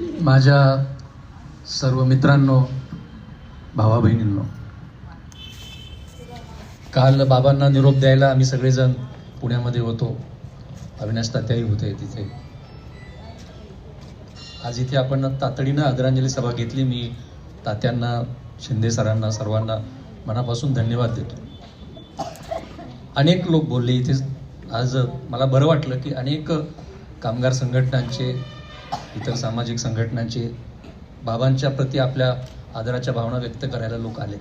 माझ्या सर्व मित्रांनो भावा बहिणींनो काल बाबांना निरोप द्यायला आम्ही सगळेजण पुण्यामध्ये होतो. अविनाश तात्याही होते तिथे. आज इथे आपण तातडीनं आदरांजली सभा घेतली. मी तात्यांना शिंदे सरांना सर्वांना मनापासून धन्यवाद देतो. अनेक लोक बोलले इथे. आज मला बरं वाटलं की अनेक कामगार संघटनांचे इतर सामाजिक संघटनांचे बाबांच्या प्रती आपल्या आदराच्या भावना व्यक्त करायला लोक आलेत.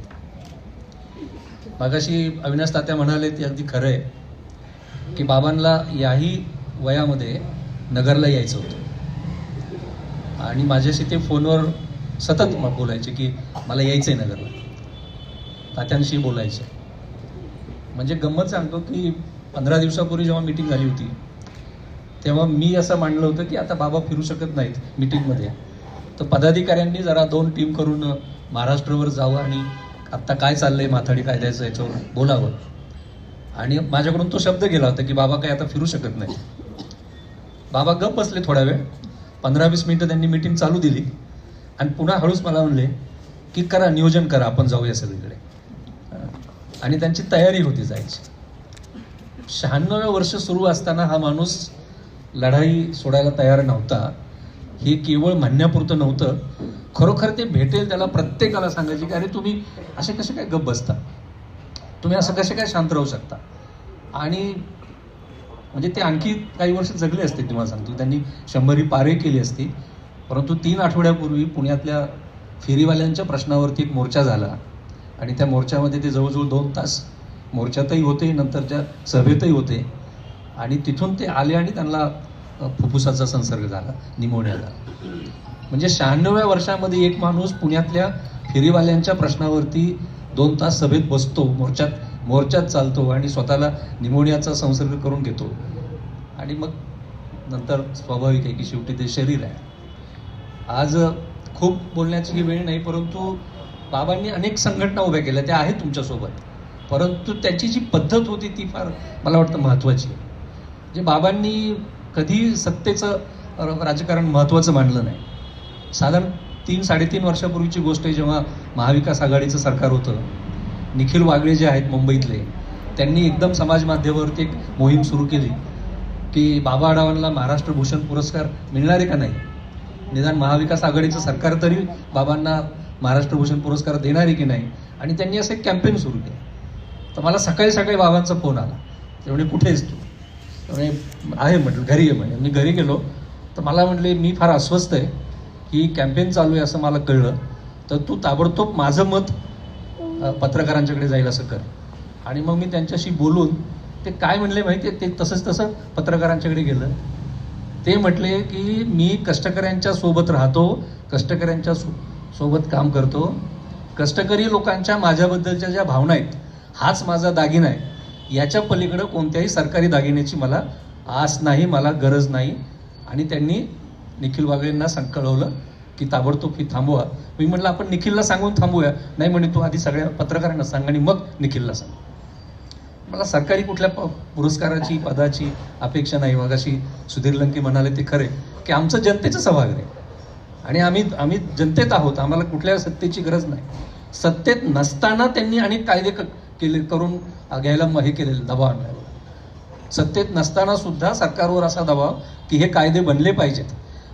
मागाशी अविनाश तात्या म्हणाले ते अगदी खरं आहे की बाबांना याही वयामध्ये नगरला यायचं होतं. आणि माझ्याशी ते फोनवर सतत बोलायचे की मला यायचं आहे नगरला. तात्यांशी बोलायचे. म्हणजे गंमत सांगतो की पंधरा दिवसापूर्वी जेव्हा मीटिंग झाली होती तेव्हा मी असं मांडलं होतं की आता बाबा फिरू शकत नाहीत मिटिंगमध्ये तर पदाधिकाऱ्यांनी जरा दोन टीम करून महाराष्ट्रावर जावं आणि आत्ता काय चाललंय माथाडी कायद्याचं याच्यावर बोलावं. आणि माझ्याकडून तो शब्द गेला होता की बाबा काय आता फिरू शकत नाही बाबा गप बसले थोडा वेळ. पंधरा वीस मिनिटं त्यांनी मीटिंग चालू दिली. आणि पुन्हा हळूच मला म्हणले की करा नियोजन करा आपण जाऊया सगळीकडे. आणि त्यांची तयारी होती जायची. शहाण्णव्या वर्ष सुरू असताना हा माणूस लढाई सोडायला तयार नव्हता. हे केवळ म्हणण्यापुरतं नव्हतं. खरोखर ते भेटेल त्याला प्रत्येकाला सांगायचे की अरे तुम्ही असे कसे काय गप बसता? तुम्ही असं कसे काय शांत राहू शकता? आणि म्हणजे ते आणखी काही वर्ष जगले असते तुम्हाला सांगतो. त्यांनी शंभरी पारे केली असती. परंतु तीन आठवड्यापूर्वी पुण्यातल्या फेरीवाल्यांच्या प्रश्नावरती एक मोर्चा झाला. आणि त्या मोर्चामध्ये ते जवळजवळ दोन तास मोर्चातही होते नंतरच्या सभेतही होते. आणि तिथून ते आले आणि त्यांना फुफ्फुसाचा संसर्ग झाला निमोनिया झाला. म्हणजे शहाण्णव्या वर्षामध्ये एक माणूस पुण्यातल्या फेरीवाल्यांच्या प्रश्नावरती दोन तास सभेत बसतो मोर्चात मोर्चात चालतो आणि स्वतःला निमोनियाचा संसर्ग करून घेतो. आणि मग नंतर स्वाभाविक आहे की शेवटी ते शरीर आहे. आज खूप बोलण्याची वेळ नाही परंतु बाबांनी अनेक संघटना उभ्या केल्या त्या आहेत तुमच्यासोबत. परंतु त्याची जी पद्धत होती ती फार मला वाटतं महत्त्वाची आहे. जे बाबांनी कधी सत्तेचं राजकारण महत्त्वाचं मानलं नाही. साधारण तीन साडेतीन वर्षापूर्वीची गोष्ट आहे जेव्हा महाविकास आघाडीचं सरकार होतं. निखिल वागळे जे आहेत मुंबईतले त्यांनी एकदम समाज माध्यमावरती एक मोहीम सुरू केली की बाबा आढावांना महाराष्ट्र भूषण पुरस्कार मिळणार आहे का नाही? निदान महाविकास आघाडीचं सरकार तरी बाबांना महाराष्ट्र भूषण पुरस्कार देणार आहे की नाही? आणि त्यांनी असं एक कॅम्पेन सुरू केलं. तर मला सकाळी सकाळी बाबांचा फोन आला. ते कुठे आहेस तू? म्हणजे आहे म्हटलं घरी आहे म्हणजे मी घरी गेलो तर मला म्हटले मी फार अस्वस्थ आहे की कॅम्पेन चालू आहे असं मला कळलं. तर तू ताबडतोब माझं मत पत्रकारांच्याकडे जाईल असं कर. आणि मग मी त्यांच्याशी बोलून ते काय म्हणले माहिती आहे ते तसंच तसं पत्रकारांच्याकडे गेलं. ते म्हटले की मी कष्टकऱ्यांच्या सोबत राहतो कष्टकऱ्यांच्या सो सोबत काम करतो. कष्टकरी लोकांच्या माझ्याबद्दलच्या ज्या भावना आहेत हाच माझा दागिना आहे. याच्या पलीकडं कोणत्याही सरकारी दागिन्याची मला आस नाही मला गरज नाही. आणि त्यांनी निखिल वागळेंना सांग कळवलं की ताबडतोब ही थांबवा. मी म्हटलं आपण निखिलला सांगून थांबूया. नाही म्हणे तू आधी सगळ्या पत्रकारांना सांग आणि मग निखिलला सांग. मला सरकारी कुठल्या प- पुरस्काराची पदाची अपेक्षा नाही. मग अशी सुधीर लंके म्हणाले ते खरे. की आमचं जनतेचं सभागृह आहे आणि आम्ही आम्ही जनतेत आहोत. आम्हाला कुठल्या सत्तेची गरज नाही. सत्तेत नसताना त्यांनी आणि कायदे केले करून घ्यायला हे केलेलं दबाव आणला सत्तेत नसताना सुद्धा सरकारवर असा दबाव की हे कायदे बनले पाहिजेत.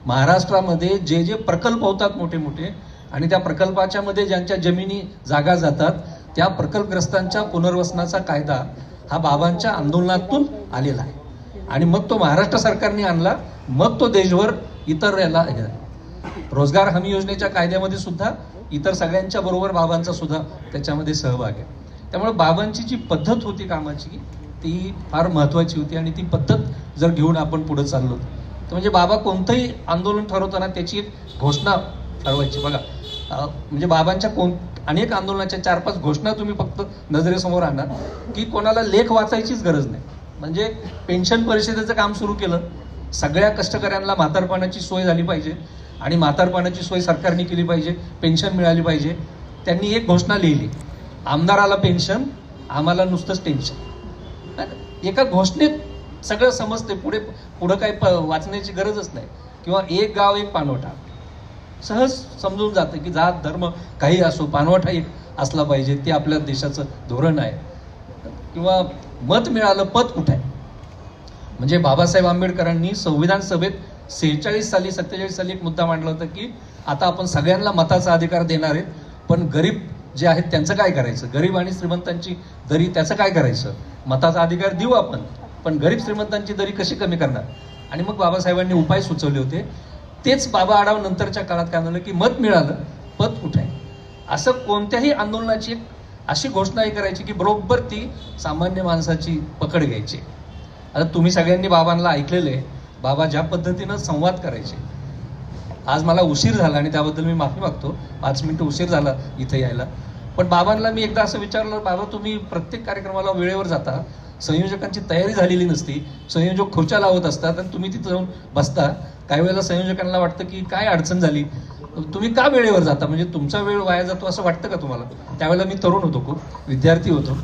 महाराष्ट्रामध्ये जे जे प्रकल्प होतात मोठे मोठे आणि त्या प्रकल्पाच्या मध्ये ज्यांच्या जमिनी जागा जातात त्या प्रकल्पग्रस्तांच्या पुनर्वसनाचा कायदा हा बाबांच्या आंदोलनातून आलेला आहे. आणि मग तो महाराष्ट्र सरकारने आणला मग तो देशभर इतर याला रोजगार हमी योजनेच्या कायद्यामध्ये सुद्धा इतर सगळ्यांच्या बरोबर बाबांचा सुद्धा त्याच्यामध्ये सहभाग आहे. त्यामुळे बाबांची जी पद्धत होती कामाची ती फार महत्त्वाची होती आणि ती पद्धत जर घेऊन आपण पुढे चाललो तर. म्हणजे बाबा कोणतंही आंदोलन ठरवताना त्याची एक घोषणा ठरवायची. बघा म्हणजे बाबांच्या कोण अनेक आंदोलनाच्या चार पाच घोषणा तुम्ही फक्त नजरेसमोर आणणार की कोणाला लेख वाचायचीच गरज नाही. म्हणजे पेन्शन परिषदेचं काम सुरू केलं सगळ्या कष्टकऱ्यांना म्हातारपणाची सोय झाली पाहिजे आणि म्हातारपणाची सोय सरकारने केली पाहिजे पेन्शन मिळाली पाहिजे. त्यांनी एक घोषणा लिहिली. आमदाराला पेन्शन आम्हाला नुसतंच टेन्शन एका घोषणेत सगळं समजते पुढे पुढं काही प वाचण्याची गरजच नाही. किंवा एक गाव एक पानवठा. सहज समजून जातं की जात धर्म काही असो पानवठा एक असला पाहिजे. ते आपल्या देशाचं धोरण आहे. किंवा मत मिळालं पद कुठे आहे? म्हणजे बाबासाहेब आंबेडकरांनी संविधान सभेत सेहेचाळीस साली सत्तेचाळीस साली एक मुद्दा मांडला होता की आता आपण सगळ्यांना मताचा अधिकार देणार आहेत पण गरीब जे आहेत त्यांचं काय करायचं? गरीब आणि श्रीमंतांची दरी त्याचं काय करायचं? मताचा अधिकार देऊ आपण पण गरीब श्रीमंतांची दरी कशी कमी करणार? आणि मग बाबासाहेबांनी उपाय सुचवले होते. तेच बाबा आढाव नंतरच्या काळात काय झालं की मत मिळालं पद कुठे आहे असं कोणत्याही आंदोलनाची अशी घोषणाही करायची की बरोबर ती सामान्य माणसाची पकड घ्यायची. आता तुम्ही सगळ्यांनी बाबांना ऐकलेलं आहे. बाबा ज्या पद्धतीनं संवाद करायचे आज मला उशीर झाला आणि त्याबद्दल मी माफी मागतो. पाच मिनिटं उशीर झाला इथे यायला. पण बाबांना मी एकदा असं विचारलं बाबा तुम्ही प्रत्येक कार्यक्रमाला वेळेवर जाता. संयोजकांची तयारी झालेली नसती. संयोजक खुर्च्या लावत असतात आणि तुम्ही तिथं जाऊन बसता. काही वेळेला संयोजकांना वाटतं की काय अडचण झाली. तुम्ही का वेळेवर जाता? म्हणजे तुमचा वेळ वाया जातो असं वाटतं का तुम्हाला? त्यावेळेला मी तरुण होतो खूप विद्यार्थी होतो.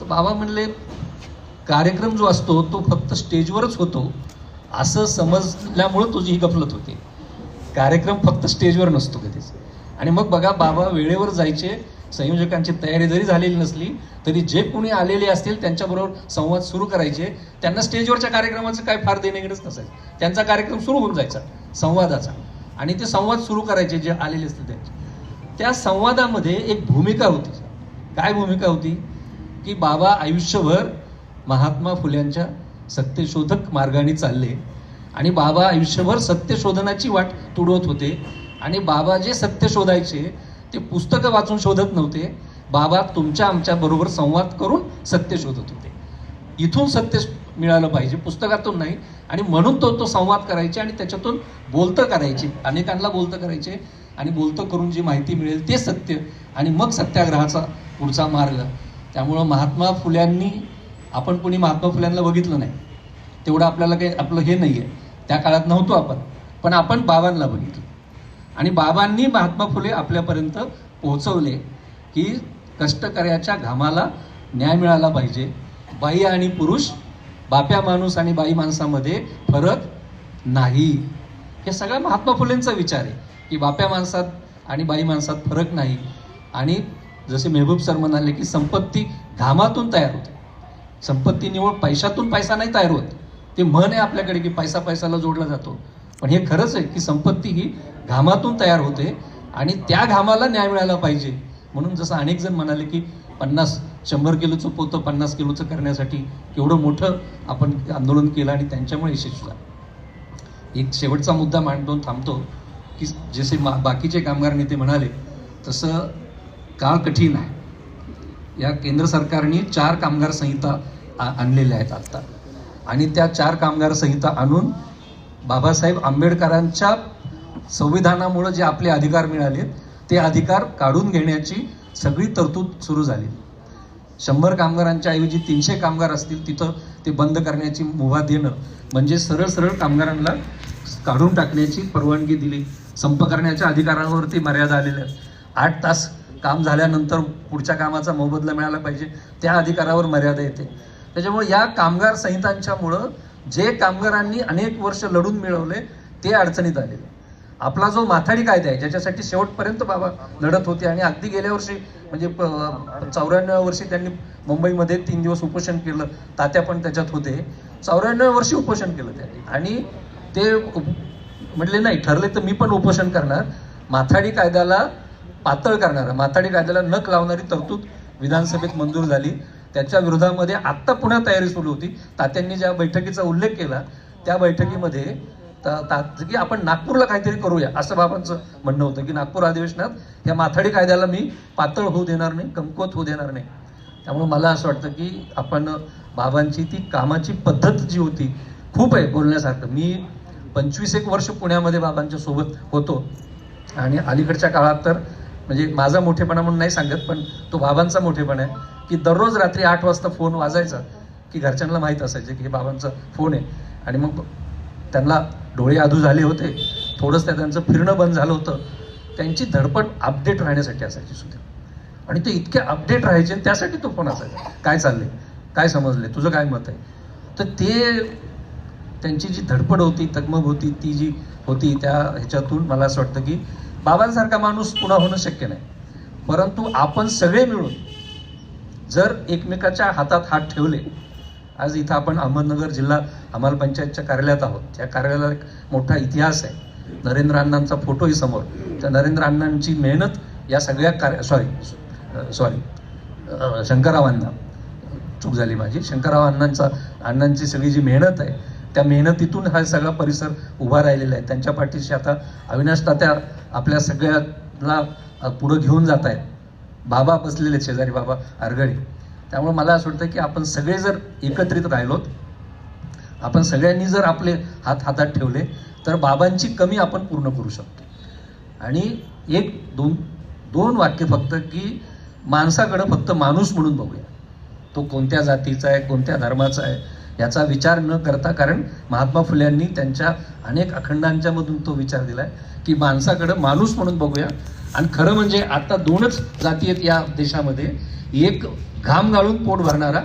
तर बाबा म्हणले कार्यक्रम जो असतो तो फक्त स्टेजवरच होतो. असं समजल्यामुळं तुझी ही गफलत होती. कार्यक्रम फक्त स्टेजवर नसतो कधीच. आणि मग बघा बाबा वेळेवर जायचे संयोजकांची तयारी जरी झालेली नसली तरी जे कोणी आलेले असतील त्यांच्याबरोबर संवाद सुरू करायचे. त्यांना स्टेजवरच्या कार्यक्रमाचं काय फार देणेघेणच नसायचं. त्यांचा कार्यक्रम सुरू होऊन जायचा संवादाचा. आणि ते संवाद सुरू करायचे जे आलेले असतील त्यांचे. त्या संवादामध्ये एक भूमिका होती. काय भूमिका होती? की बाबा आयुष्यभर महात्मा फुल्यांच्या सत्यशोधक मार्गाने चालले. आणि बाबा आयुष्यभर सत्य शोधनाची वाट तुडवत होते. आणि बाबा जे सत्य शोधायचे ते पुस्तकं वाचून शोधत नव्हते. बाबा तुमच्या आमच्या बरोबर संवाद करून सत्य शोधत होते. इथून सत्य मिळालं पाहिजे पुस्तकातून नाही. आणि म्हणून तो तो संवाद करायचे आणि त्याच्यातून बोलतं करायचे. अनेकांना बोलतं करायचे आणि बोलतं करून जी माहिती मिळेल ते सत्य. आणि मग सत्याग्रहाचा पुढचा मार्ग. त्यामुळं महात्मा फुल्यांनी आपण कोणी महात्मा फुल्यांना बघितलं नाही. तेवढं आपल्याला काही आपलं हे नाही आहे त्या काळात नव्हतो आपण. पण आपण बाबांना बघितलं. आणि बाबांनी महात्मा फुले आपल्यापर्यंत पोहोचवले की कष्टकऱ्याच्या घामाला न्याय मिळाला पाहिजे. बाई आणि पुरुष बाप्या माणूस आणि बाई माणसामध्ये फरक नाही. हे सगळा महात्मा फुलेंचा विचार आहे की बाप्या माणसात आणि बाई माणसात फरक नाही. आणि जसे मेहबूब सर म्हणाले की संपत्ती घामातून तयार होते. संपत्ती निवड पैशातून पैसा नाही तयार होत. ते म्हण आहे आपल्याकडे की पैसा पैसाला जोडला जातो. पण हे खरंच आहे की संपत्ती ही घामातून तयार होते आणि त्या घामाला न्याय मिळाला पाहिजे. म्हणून जसं अनेक जण म्हणाले की पन्नास शंभर किलोचं पोतं पन्नास किलोचं करण्यासाठी केवढं मोठं आपण आंदोलन केलं आणि त्यांच्यामुळे यशस्वी झालं एक शेवटचा मुद्दा मांडतो थांबतो की जसे मा बाकीचे कामगार नेते म्हणाले तसं काळ कठीण आहे? या केंद्र सरकारने चार कामगार संहिता आ- आणलेल्या आहेत आत्ता आणि त्या चार कामगार संहिता आणून बाबासाहेब आंबेडकरांच्या संविधानामुळं जे आपले अधिकार मिळाले ते अधिकार काढून घेण्याची सगळी तरतूद सुरू झाली. शंभर कामगारांच्या ऐवजी तीनशे कामगार असतील तिथं ते बंद करण्याची मुभा देणं म्हणजे सरळ सरळ कामगारांना काढून टाकण्याची परवानगी दिली. संप करण्याच्या अधिकारांवरती मर्यादा आलेल्या आहेत. आठ तास काम झाल्यानंतर पुढच्या कामाचा मोबदला मिळाला पाहिजे त्या अधिकारावर मर्यादा येते. त्याच्यामुळे या कामगार संहितांच्यामुळं जे कामगारांनी अनेक वर्ष लढून मिळवले ते अडचणीत आलेले आपला जो माथाडी कायदा आहे ज्याच्यासाठी शेवटपर्यंत बाबा लढत होते आणि अगदी गेल्या वर्षी म्हणजे चौऱ्याण्णव वर्षी त्यांनी मुंबईमध्ये तीन दिवस उपोषण केलं तात्या पण त्याच्यात होते. चौऱ्याण्णव वर्षी उपोषण केलं त्यांनी. आणि ते म्हटले नाही ठरले तर मी पण उपोषण करणार. माथाडी कायद्याला पातळ करणार. माथाडी कायद्याला नख लावणारी तरतूद विधानसभेत मंजूर झाली. त्याच्या विरोधामध्ये आत्ता पुन्हा तयारी सुरू होती. तात्यांनी ज्या बैठकीचा उल्लेख केला त्या बैठकीमध्ये की आपण नागपूरला काहीतरी करूया असं बाबांचं म्हणणं होतं की नागपूर अधिवेशनात या माथाडी कायद्याला मी पातळ होऊ देणार नाही कमकुवत होऊ देणार नाही. त्यामुळे मला असं वाटतं की आपण बाबांची ती कामाची पद्धत जी होती खूप आहे बोलण्यासारखं. मी पंचवीस एक वर्ष पुण्यामध्ये बाबांच्या सोबत होतो. आणि अलीकडच्या काळात तर म्हणजे माझा मोठेपणा म्हणून नाही सांगत पण तो बाबांचा मोठेपणा आहे. की दररोज रात्री आठ वाजता फोन वाजायचा की घरच्यांना माहीत असायचे की हे बाबांचा फोन आहे. आणि मग त्यांना डोळे आधू झाले होते. थोडंसं त्या त्यांचं फिरणं बंद झालं होतं. त्यांची धडपड अपडेट राहण्यासाठी असायची सुद्धा. आणि ते इतके अपडेट राहायचे आणि त्यासाठी तो फोन असायचा. काय चाललंय? काय समजले तुझं काय मत आहे? तर ते त्यांची जी धडपड होती तगमग होती ती जी होती त्या ह्याच्यातून मला असं वाटतं की बाबांसारखा माणूस पुन्हा होणं शक्य नाही. परंतु आपण सगळे मिळून जर एकमेकाच्या हातात हात ठेवले आज इथं आपण अहमदनगर जिल्हा हमाल पंचायतच्या कार्यालयात आहोत. त्या कार्यालयाला एक मोठा इतिहास आहे. नरेंद्र अण्णांचा फोटोही समोर. त्या नरेंद्र अण्णांची मेहनत या सगळ्या कार्य सॉरी सॉरी शंकररावांना चूक झाली माझी. शंकरराव अण्णांचा अण्णांची सगळी जी मेहनत आहे त्या मेहनतीतून हा सगळा परिसर उभा राहिलेला आहे. त्यांच्या पाठीशी आता अविनाश तात्या आपल्या सगळ्याला पुढं घेऊन जात आहेत. बाबा बसलेले शेजारी बाबा अरगडे त्यामुळे मला असं वाटतं की आपण सगळे जर एकत्रित राहिलोत आपण सगळ्यांनी जर आपले हात हातात ठेवले तर बाबांची कमी आपण पूर्ण करू शकतो. आणि एक दोन दोन वाक्य फक्त की माणसाकडं फक्त माणूस म्हणून बघूया. तो कोणत्या जातीचा आहे कोणत्या धर्माचा आहे याचा विचार न करता कारण महात्मा फुल्यांनी त्यांच्या अनेक अखंडांच्यामधून तो विचार दिला आहे की माणसाकडं माणूस म्हणून बघूया आणि खरं म्हणजे आता दोनच जाती आहेत या देशामध्ये. एक घाम गाळून पोट भरणारा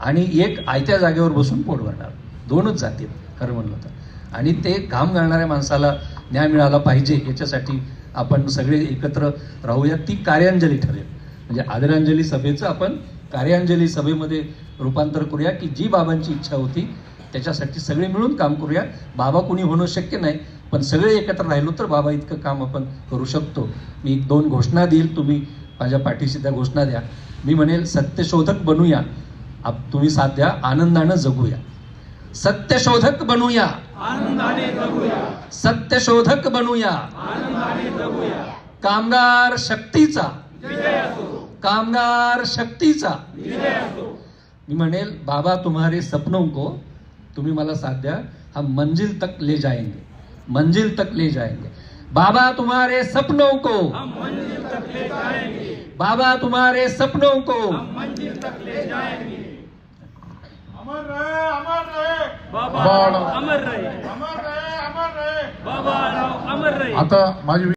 आणि एक आयत्या जागेवर बसून पोट भरणार. दोनच जाती आहेत खरं म्हणलं तर. आणि ते घाम घालणाऱ्या माणसाला न्याय मिळाला पाहिजे याच्यासाठी आपण सगळे एकत्र राहूया. ती कार्यांजली ठरेल. म्हणजे आदरांजली सभेचं आपण कार्यांजली सभेमध्ये रूपांतर करूया की जी बाबांची इच्छा होती त्याच्यासाठी सगळे मिळून काम करूया. बाबा कुणी होणं शक्य नाही पण सगळे एकत्र राहिलो तर बाबा इतकं काम आपण करू शकतो. मी एक दोन घोषणा देईल तुम्ही माझ्या पाठीशी त्या घोषणा द्या. मी म्हणेल सत्यशोधक बनूया. आप तुम्ही साथ द्या आनंदानं जगूया. सत्यशोधक बनूया. सत्यशोधक बनूया. कामगार शक्तीचा. कामगार शक्तीचा. मी म्हणेल बाबा तुम्हारे सपनों को तुम्ही मला साथ द्या हम मंजिल तक ले जाएंगे. मंजिल तक ले जाएँगे। बाबा तुम्हारे सपनों को मंजिल तक ले जाएँगे। बाबा तुम्हारे सपनों को। मंजिल तक अमर रहे अमर रहे। बाबा. अमर रहे। अमर रहे अमर रहे। बाबा अमर रहे। आता माझी